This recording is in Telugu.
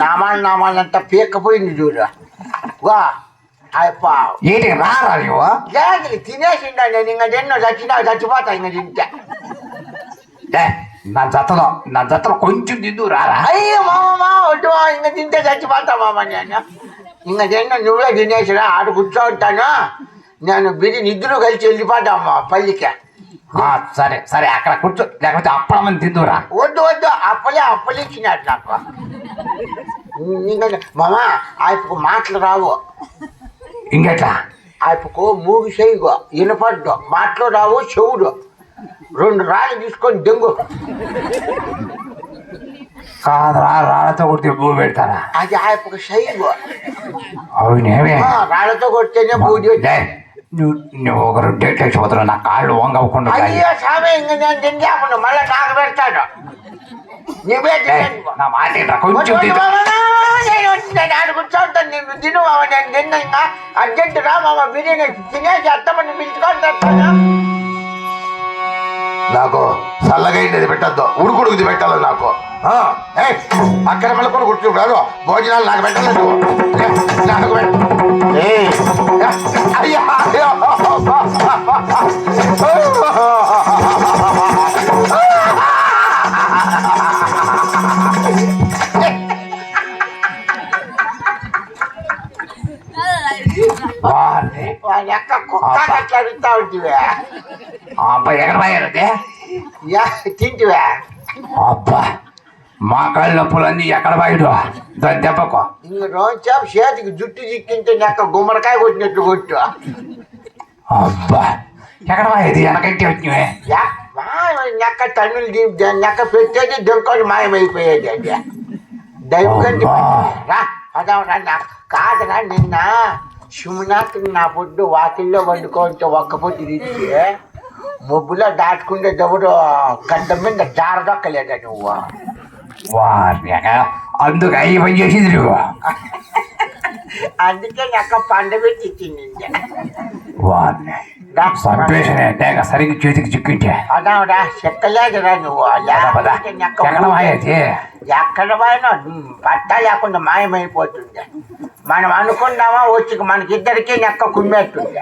నామాలు నామాలంతా పీక్కపోయింది చూడు. వా అయ్యప్ప ఏంటి రారా నువ్వు లేదు తినేసిండా నేను ఇంకా ఎన్నో చచ్చినా చచ్చిపోతా ఇంకా తింటే. నా జతలో నా జతలో కొంచెం తిందు రారా? అయ్యో మామ వద్దు ఇంకా తింటే చచ్చిపోతా మామ నేను. ఇంకా ఎన్నో నువ్వే తినేసినా ఆడ కూర్చో ఉంటాను నేను బిరి నిద్ర కలిసి వెళ్ళిపోతా అమ్మ పల్లికి. ఆ, సరే సరే అక్కడ కూర్చో లేకపోతే అప్పడమని తిందురా. వద్దు వద్దు అప్పలే అప్పలే ఇచ్చినాడు నాకు. మామ ఆయనకు మాటలు రావు. ఇంకెట్లా? ఆయనకు మూడు చేయగు వినపడ్డు మాటలు రావు చెవుడు. రెండు రాళ్ళు తీసుకొని దెంగు. కాదురా రాళ్ళతో కొడితే భూ పెడతారా? అది ఆయనకు చేయగు. అవునేమే. రాళ్ళతో కొడితేనే లే, నువ్వు నువ్వు ఒక రెండు డేట్లు నా కాళ్ళు వంగకుండా అయ్యో సామె ఇంక నేను తింటాను మళ్ళీ నాకు పెడతాడు. నా మాట కొంచెం కూర్చోంటాను నేను తిను మామ నేను తిన్నా ఇంకా అర్జెంట్ రా మామ బిర్యానీ తినేసి అత్తమ్మని పిలుచుకొని నాకు చల్లగా ఉండేది పెట్టద్దు. ఉడుకుడుకుది పెట్టాలి నాకు. అక్కడ మెలకొని కూర్చుంటారు. భోజనాలు నాకు పెట్టాలి నువ్వు లే, నాకు పెట్ట వాడి అక్క కుక్క అట్లా అడుగుతా ఉంటివే. ఆ అబ్బాయి ఎక్కడ యా తింటివే. అబ్బా మా కాళ్ళ నొప్పులన్నీ ఎక్కడ పోయాడు దాని దెబ్బకు ఇంక రోజు చేతికి జుట్టు చిక్కింటే నెక్క గుమ్మడికాయ కొట్టినట్టు కొట్టు. అబ్బా ఎక్కడ పోయేది? వెనకంటే వచ్చినవే. యా, మా నెక్క తన్నులు నెక్క పెట్టేది దొంకొని మాయమైపోయేది అది దైవకండి అమ్మా. రా నాకు కాదురా నిన్న. శివనాథ్ నా పొద్దు వాకిల్లో వండుకోవచ్చు ఒక్క పొద్దు తీసి ముబ్బులో దాటుకుంటే దేవుడు గడ్డ మీద జారదొక్కలేదా నువ్వు? అందుకు అయ్యి పని చేసింది నువ్వు. అందుకే నెక్క పండ పెట్టి ఇచ్చింది సరిగ్గా చేతికి చిక్కింటే. అదావురా చెక్కలేదురా నువ్వు. ఎక్కడ ఎక్కడ పోయినా పట్టా లేకుండా మాయమైపోతుంది మనం అనుకున్నామా వచ్చి మనకిద్దరికీ నెక్క కుమ్మేస్తుంది